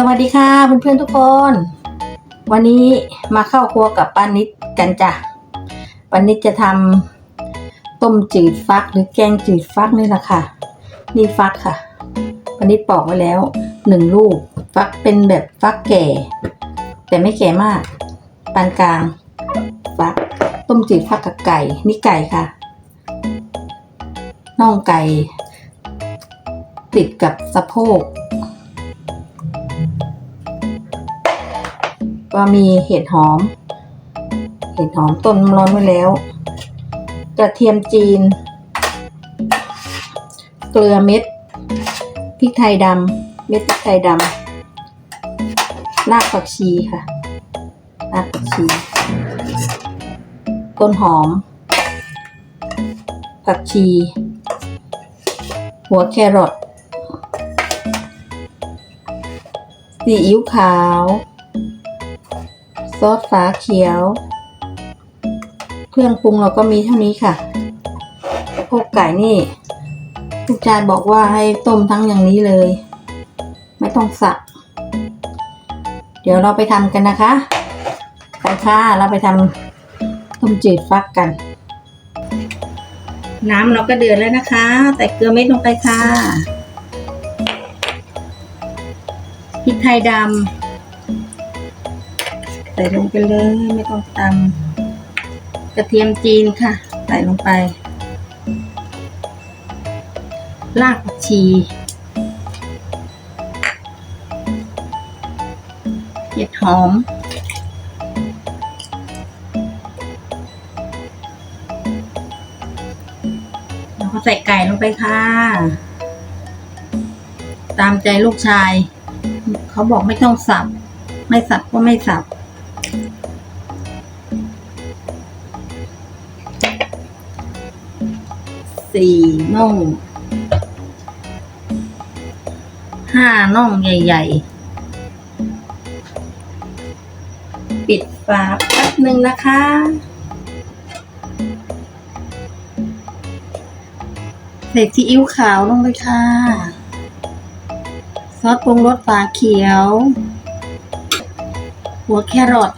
สวัสดีค่ะเพื่อนๆทุกคน วันนี้มาเข้าครัวกับป้านิดกันจ้ะป้านิดจะทำต้มจืดฟักหรือแกงจืดฟักนี่แหละค่ะ นี่ฟักค่ะป้านิดปอกไว้แล้วหนึ่งลูก ฟักเป็นแบบฟักแก่ แต่ไม่แก่มากปานกลาง ฟัก ต้มจืดฟักกับไก่นี่ไก่ค่ะน่องไก่ ติดกับสะโพก ก็มีเห็ดหอม เห็ดหอมต้นร้อนไว้แล้ว กระเทียมจีน เกลือเม็ด พริกไทยดำ เม็ดพริกไทยดำ รากผักชีค่ะ รากผักชี ต้นหอม ผักชี หัวแครอทซีอิ๊วขาว ซอสฝาเขียว เครื่องปรุงเราก็มีเท่านี้ค่ะพวกไก่นี่ทุกจานบอกว่าให้ต้มทั้งอย่างนี้เลย ไม่ต้องสับเดี๋ยวเราไปทำกันนะคะไปค่ะเราไปทำต้มจืดฟักกัน น้ำเราก็เดือดแล้วนะคะแต่เกลือเม็ดลงไปค่ะพริกไทยดำ ส่ลงไปเลยไม่ต้องตำกระเทียมจีนค่ะ ใส่ลงไป รากผักชีเห็ดหอม แล้วก็ใส่ไก่ลงไปค่ะ ตามใจลูกชาย เขาบอกไม่ต้องสับ ไม่สับก็ไม่สับ สี่น่องห้าน่องใหญ่ ๆ ปิดฝาแป๊บหนึ่งนะคะ ใส่ซีอิ๊วขาวลงไปค่ะ ซอสปรุงรสฝาเขียว หัวแครอท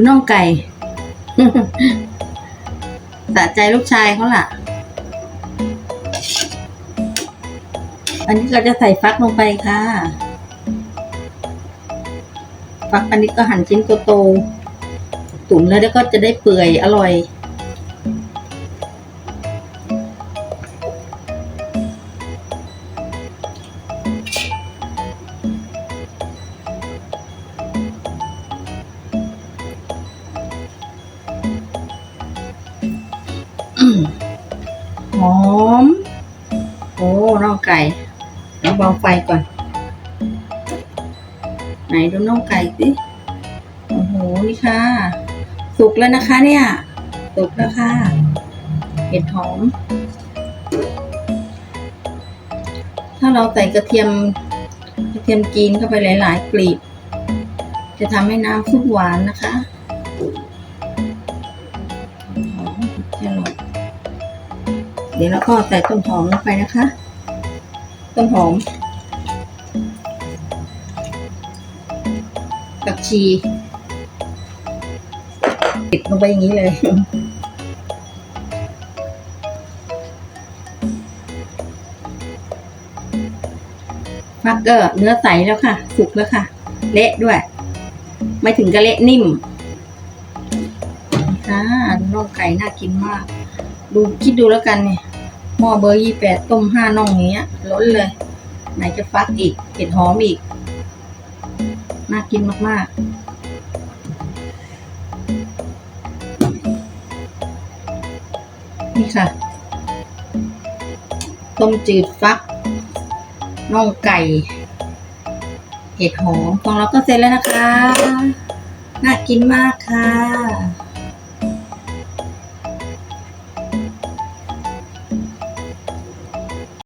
ดูน่องไก่ สะใจลูกชายเขาล่ะ อันนี้เราจะใส่ฟักลงไปค่ะ ฟักอันนี้ก็หั่นชิ้นโตๆตุ๋นแล้วเดี๋ยวก็จะได้เปื่อยอร่อย ไก่เดี๋ยวเบาไฟก่อน ไหนดูน่องไก่สิโอ้โหนี่ค่ะ สุกแล้วนะคะ เนี่ย สุกแล้วค่ะ เห็ดหอม ถ้าเราใส่กระเทียมกระเทียมจีนเข้าไปหลาย ๆ กลีบ จะทำให้น้ำซุปหวานนะคะหอมแครอทเดี๋ยวเราก็ใส่ต้นหอมลงไปนะคะ ต้นหอมผักชีติดลงไปอย่างนี้เลย ฟักเกอร์เนื้อใสแล้วค่ะ สุกแล้วค่ะ เละด้วย ไม่ถึงกับเละนิ่มค่ะน่องไก่น่ากินมาก ดูคิดดูแล้วกันเนี่ย หม้อเบอร์ยี่แปดต้มห้าน่องอย่างเงี้ยล้นเลย ไหนจะฟักอีกเห็ดหอมอีก น่ากินมาก ๆนี่ค่ะ ต้มจืดฟัก น่องไก่ เห็ดหอมของเราก็เสร็จแล้วนะคะ น่ากินมากค่ะ